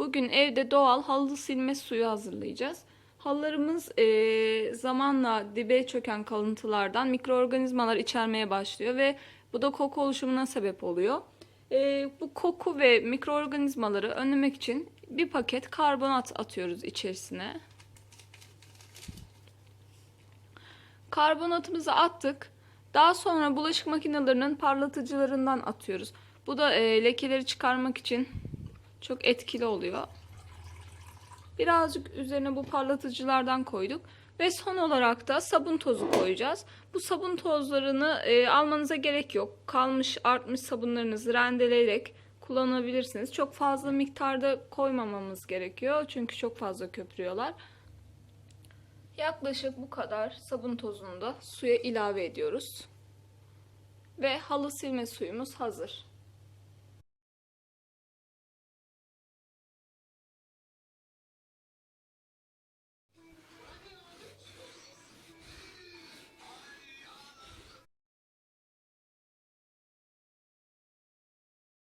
Bugün evde doğal halı silme suyu hazırlayacağız. Halılarımız eee, zamanla dibe çöken kalıntılardan mikroorganizmalar içermeye başlıyor ve bu da koku oluşumuna sebep oluyor. Eee, bu koku ve mikroorganizmaları önlemek için bir paket karbonat atıyoruz içerisine. Karbonatımızı attık. Daha sonra bulaşık makinelerinin parlatıcılarından atıyoruz. Bu da e, lekeleri çıkarmak için çok etkili oluyor. Birazcık üzerine bu parlatıcılardan koyduk. Ve son olarak da sabun tozu koyacağız. Bu sabun tozlarını e, almanıza gerek yok. Kalmış artmış sabunlarınızı rendeleyerek kullanabilirsiniz. Çok fazla miktarda koymamamız gerekiyor. Çünkü çok fazla köpürüyorlar. Yaklaşık bu kadar sabun tozunu da suya ilave ediyoruz. Ve halı silme suyumuz hazır.